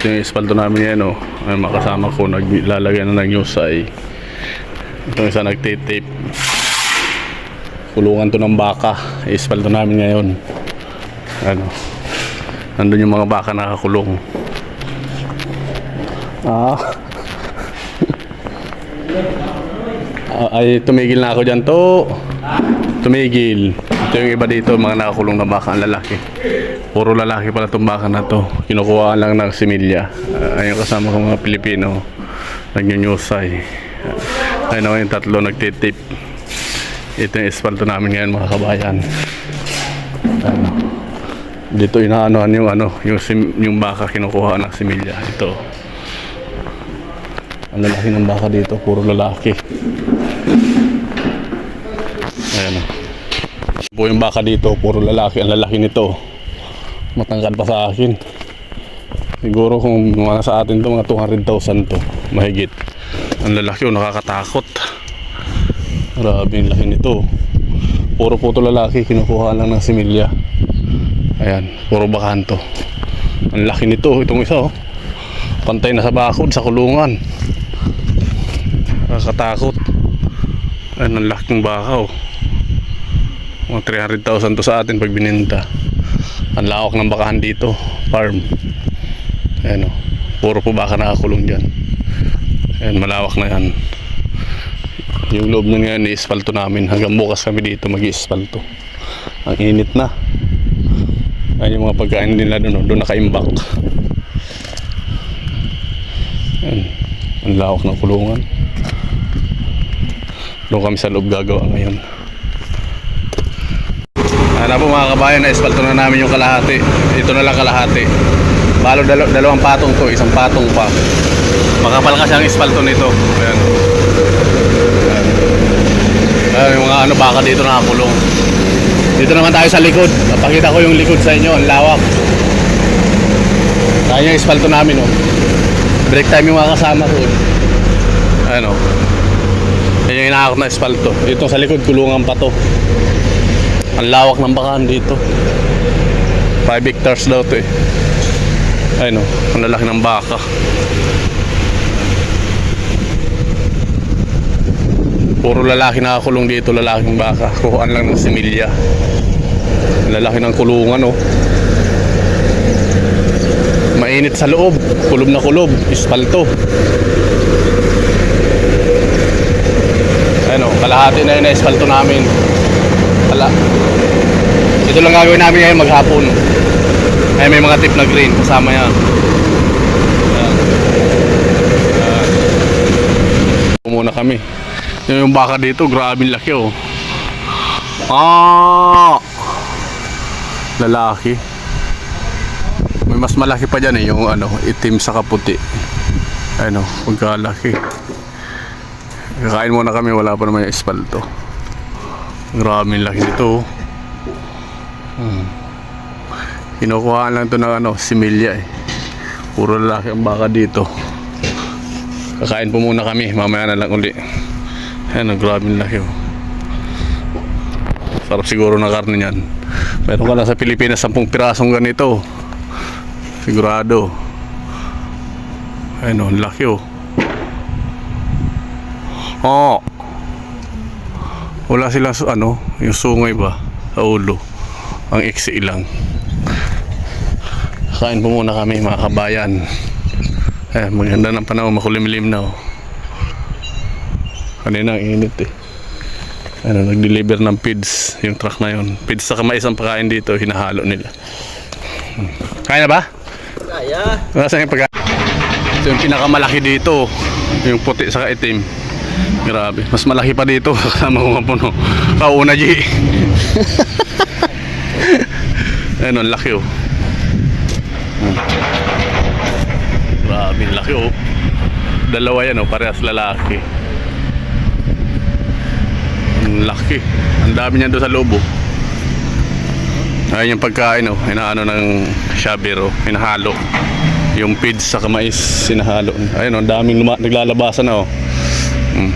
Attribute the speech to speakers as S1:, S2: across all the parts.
S1: Ito yung espalto namin yan, oh. Ay, makasama ko, naglalagay na ng news ay ito isa nagtitape. Kulungan to ng baka. Espalto namin ngayon. Ano. Nandun yung mga baka nakakulong. Ah. Ah, ay, tumigil na ako dyan to. Tumigil. Ito yung iba dito, mga nakakulong na baka ang lalaki. Puro lalaki pala itong baka na to. Kinukuha lang ng similya. Uh, ayun kasama ko mga Pilipino. Nagnyunyusay. Uh, ayun ako yung tatlo nagtitip. Ito yung espalto namin ngayon mga kabayan. Ano. Dito inaanohan yung ano, yung, sim, yung baka kinukuha ng similya. Ito. Ang lalaki ng baka dito, puro lalaki. Ayan o. Po yung baka dito, puro lalaki. Ang lalaki nito. Matangkad pa sa akin. Siguro kung mga sa atin to, mga 200,000 to. Mahigit. Ang lalaki o, nakakatakot. Grabe yung laki nito. Puro po to lalaki, kinukuha lang ng similya. Ayan, puro bakanto. Ang laki nito, itong isa oh. Pantay na sa bakod, sa kulungan. Nakakatakot. Ayan, ang laking baka oh. Mga 300,000 to sa atin pag bininta. Ang lawak ng bakahan dito, farm. Ayan oh. Puro po baka nakakulong dyan. Ayan, malawak na yan. Yung loob nun ngayon, i-espalto namin. Hanggang bukas kami dito mag-iespalto. Ang init na. Ayan yung mga pagkain nila doon, oh. doon nakaimbak. Ayan. Ang lawak ng kulungan. Doon kami sa loob gagawa ngayon. Ano po mga kabayan, na-espalto na namin yung kalahati. Ito na lang kalahati. Balo dalaw dalawang patong to, isang patong pa. Makapal kasi ang espalto nito. Ayan. Ayan. Ayan yung mga ano baka dito nakakulong. Dito naman tayo sa likod. Napakita ko yung likod sa inyo, ang lawak. Kaya yung espalto namin, oh. Break time yung mga kasama ko. Ano? Yan yung inaakot na espalto. Dito sa likod, kulungan pa to. Ang lawak ng bakahan dito. 5 hectares daw to eh. Ayun o, ang lalaki ng baka. Puro lalaki nakakulong dito, lalaking baka. Kuhaan lang ng similya. Lalaki ng kulungan oh. Mainit sa loob, kulob na kulob, ispalto. Ayun o, kalahati na yun na ispalto namin. Wala. Ito lang gagawin namin ngayon maghapon. Ay may mga tip na green kasama yan. Ayan. Ayan. Muna kami. Yun yung baka dito, grabe laki oh. Ah! Lalaki. May mas malaki pa dyan eh, yung ano, itim sa kaputi. Ano, pagkalaki. Kakain muna kami, wala pa naman yung espalto. Grabe yung laki nito. oh. Hmm. Kinukuhaan lang to ng ano, similya eh. Puro lalaki ang baka dito. Kakain po muna kami, mamaya na lang uli. Ayan, ang grabe yung laki oh. Sarap siguro na karne niyan. Meron ka na sa Pilipinas 10 pirasong ganito. Sigurado. Ayun oh, ang laki oh. Oh. Wala silang su- ano, yung sungay ba sa ulo. Ang iksi lang. Kain po muna kami mga kabayan. Eh, maganda ng panahon, makulimlim na oh. Kanina ang init eh. Ano, nag-deliver ng feeds yung truck na yun. Feeds sa kamay isang pagkain dito, hinahalo nila. Kaya na ba?
S2: Kaya.
S1: Nasaan yung pagkain? Ito yung pinakamalaki dito. Yung puti sa itim. Grabe. Mas malaki pa dito. Kasama ko puno. Kauna, G. Ayun, ang laki oh. Hmm. Grabe, laki oh. Dalawa yan oh, parehas lalaki. Ang laki. Ang dami niyan doon sa loob oh. Ayun yung pagkain oh. Inaano ng shabero. Hinahalo. Yung feeds sa mais, sinahalo. Ayun oh, ang daming naglalabasan na oh. Mm.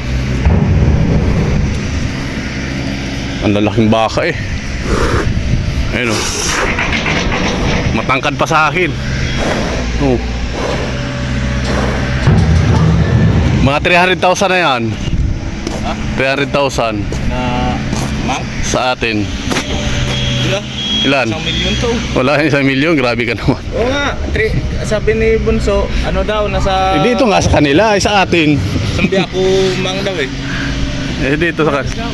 S1: Ang lalaking baka eh. Ayun oh. Matangkad pa sa akin. Oh. Mga 300,000 na yan. 300,000
S2: Na, mang?
S1: sa atin.
S2: Wala.
S1: Ilan?
S2: Isang milyon to.
S1: Wala isang milyon, grabe ka naman.
S2: Oo nga, tri, sabi ni Bunso, ano daw, nasa...
S1: Eh, dito nga sa kanila, ay sa atin.
S2: Sambi ako mang daw eh.
S1: Eh, dito sa kanila.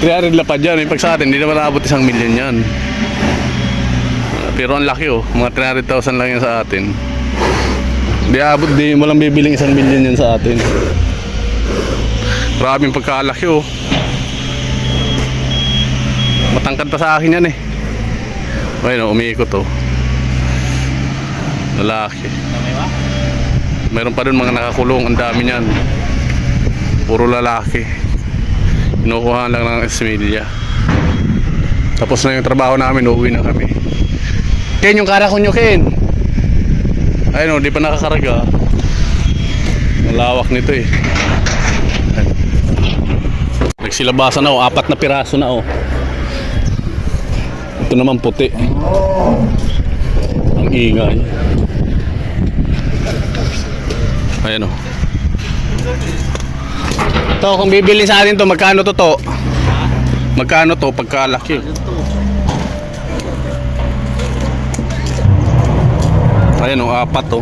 S1: 300 lapad yan. Yung pag sa atin, hindi naman naabot isang milyon yan. Ah, Pero ang laki oh. Mga 300,000 lang yan sa atin. Di abot, di mo lang bibiling isang milyon yan sa atin. Maraming pagkalaki oh. Matangkad pa sa akin yan eh. Ayun oh, umiikot oh. Lalaki.
S2: Tama ba?
S1: Meron pa dun mga nakakulong, ang dami niyan. Puro lalaki. Kinukuha lang ng Esmilia. Tapos na yung trabaho namin, uuwi na kami. Ken, yung kara ko nyo, Ken. Ayun o, di pa nakakarga. Malawak nito eh. Nagsilabasan na o, apat na piraso na o. Ito naman puti. Ang ingay. Ayan o. To, kung bibili sa atin to, magkano to to? Magkano to pagkalaki? Ayan o, apat to.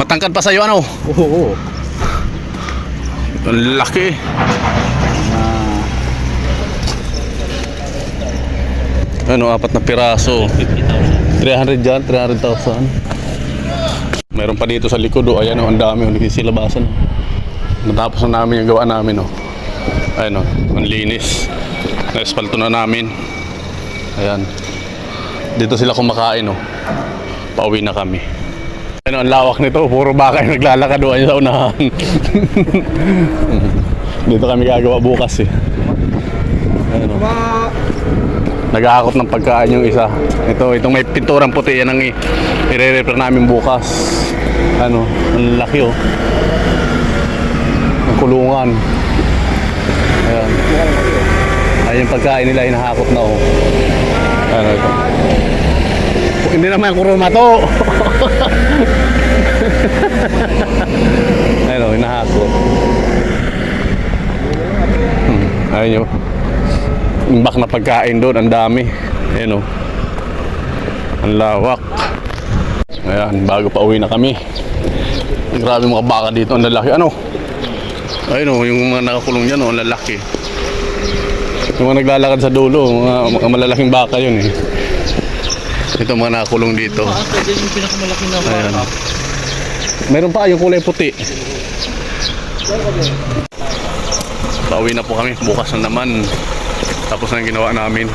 S1: Matangkad pa sa'yo ano?
S2: Oo, oo.
S1: Ang laki eh. Ano, apat na piraso. 300 dyan, 300,000. Meron pa dito sa likod, oh. ayan oh, ang dami, oh, nagsilabasan. Natapos na namin yung gawa namin, oh. Ayan oh, ang linis. Na-espalto na namin. Ayan. Dito sila kumakain, oh. Pauwi na kami. Ano, ang lawak nito, puro baka yung naglalakad doon sa unahan. Dito kami gagawa bukas eh. Ayan, oh. Nag-aakot ng pagkain yung isa. Ito, itong may pinturang puti, yan ang i-re-repair namin bukas. Ano, ang laki oh. Ang kulungan. Ayan. Ayan yung pagkain nila, hinahakot na oh. Ano ito? Hindi naman kuruma to. Ayun oh, hinahakot. Hmm, ayun yun imbak na pagkain doon, ang dami. Ayan o. Ang lawak. Ayan, bago pa uwi na kami. Grabe mga baka dito, ang lalaki. Ano? Ayun o, yung mga nakakulong dyan o, ang lalaki. Yung mga naglalakad sa dulo, mga, mga malalaking baka yun eh. Ito mga nakakulong dito.
S2: Dyan yung pinakamalaki na
S1: Ayan.
S2: baka.
S1: Meron pa yung kulay puti. Pauwi na po kami. Bukas na naman. Tapos na yung ginawa namin.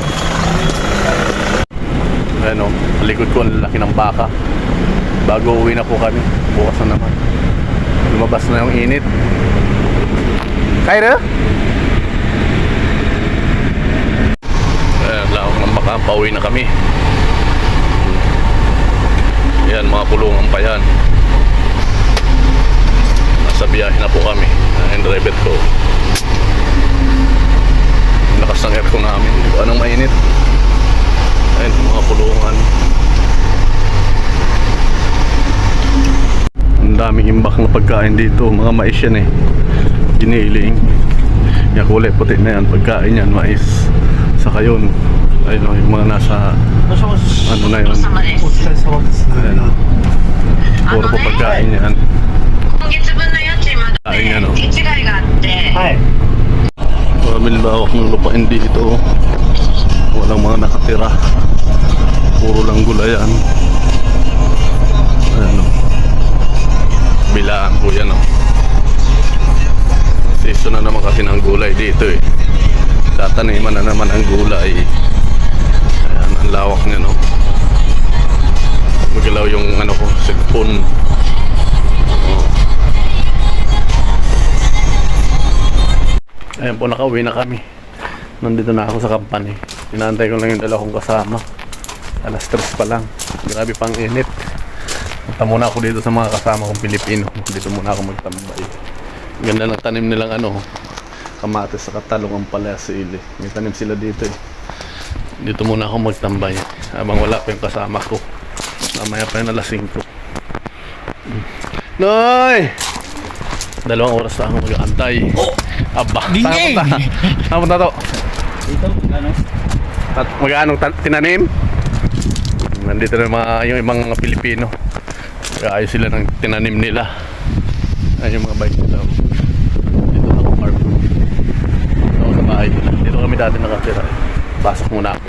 S1: Ayan o. Likod ko ang laki ng baka. Bago uwi na po kami. Bukas na naman. Lumabas na yung init. Kyra? Ayan, lawak ng baka. Pauwi na kami. Ayan, mga kulungan pa yan. Nasa biyahe na po kami. Ang driver ko. Lakas ng aircon namin. Anong mainit. Ayun, mga kulungan. Ang daming imbak na pagkain dito. Mga mais yan eh. Giniling. Yan kulay puti na yan. Pagkain yan, mais. Saka yun. Ayun o, yung mga nasa ano na yun. Ayun o. Puro po pagkain yan.
S3: Pagkain
S2: yan o.
S1: Marami nilawak ng lupain dito. Oh. Walang mga nakatira. Puro lang gulayan. Ayan o. Bilaan po yan o. Season na naman kasi ng gulay dito eh. Tataniman na naman ang gulay. Ayan, ang lawak niya no. Magalaw yung ano ko, cellphone. Ayan po, nakauwi na kami. Nandito na ako sa company. Inaantay ko lang yung dala kong kasama. Alas stress pa lang. Grabe pang init. Punta muna ako dito sa mga kasama kong Pilipino. Dito muna ako magtambay. Ganda ng tanim nilang ano, kamatis sa katalong ang pala sa ili. May tanim sila dito eh. Dito muna ako magtambay. Habang wala pa yung kasama ko. Mamaya pa yung alas 5. Noy! Dalawang oras na ako mag-aantay.
S2: Oh!
S1: Aba,
S2: Dingay!
S1: saan punta? Saan punta to?
S2: Dito, ano?
S1: At mag-anong ta- tinanim? Nandito na mga, yung ibang mga Pilipino. Ayos sila ng tinanim nila. Ayun yung mga bike nila. Dito ako farm. Dito ako sa bahay. Dito kami dati nakatira. Pasok muna ako.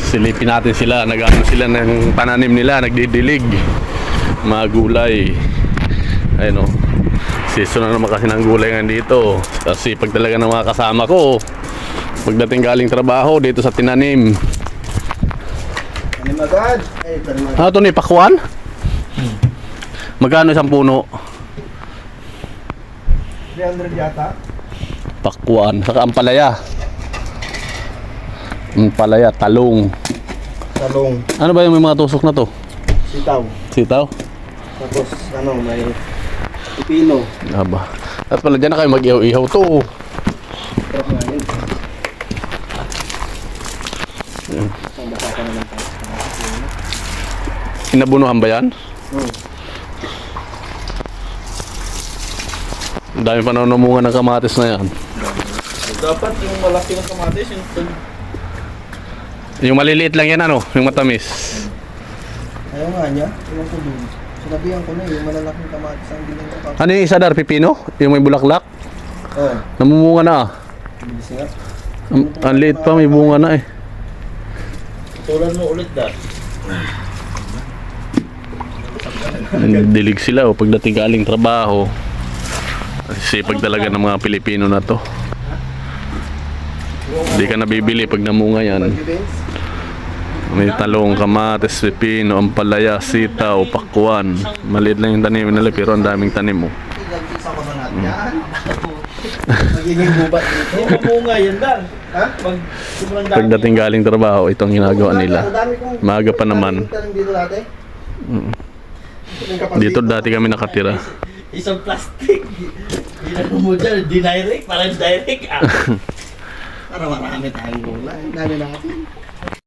S1: Silipin natin sila. Nag-ano sila ng pananim nila. Nagdidilig. Mga gulay. Ayun o. Season na naman kasi ng gulay nga dito. Kasi pag talaga ng mga kasama ko, pagdating galing trabaho dito sa tinanim.
S4: Ano magad? Eh, pero mag-
S1: Ano to ni Pakwan? Magkano isang puno?
S4: 300 yata.
S1: Pakwan. Saka ampalaya. Ampalaya, talong.
S4: Talong,
S1: Ano ba yung may mga tusok na to?
S4: sitaw.
S1: Sitaw?
S4: Tapos, ano, may pipino.
S1: Aba. At pala dyan na kayo mag-ihaw-ihaw to. Inabunuhan ba yan?
S4: Hmm.
S1: Ang dami pa namunga ng kamatis na yan.
S2: Dapat yung malaki ng kamatis, yung
S1: Yung maliliit lang yan ano? Yung matamis.
S4: Ayaw nga niya. Ewan ko dun. Sinabihan ko na eh, yung malalaking kamatis ang bilhin ko.
S1: Ano yung isa dar? Pipino? Yung may bulaklak?
S4: Oo,
S1: Namumunga na ah.
S4: bilis nga.
S1: Ang, ang liit pa, may bunga na eh.
S2: tulan mo ulit da.
S1: Dilig sila o pagdating galing trabaho. Sipag talaga ng mga Pilipino na to. Hindi ka nabibili pag namunga yan. May talong, kamates, pipino, ampalaya, sitaw, pakwan. Maliit lang yung tanim nila pero ang daming tanim mo.
S4: Natin yan. Magiging gubat dito.
S2: Mamunga yan.
S4: Ha?
S2: Dami.
S1: Pagdating galing trabaho, itong ginagawa nila.
S4: Ang dami kong-
S1: Maaga pa naman. Mm. Dito dati kami nakatira.
S2: Isang plastic. Ginano mo dyan, dinirect, parang direct ah.
S4: Para marami tayong gulay. Dami natin.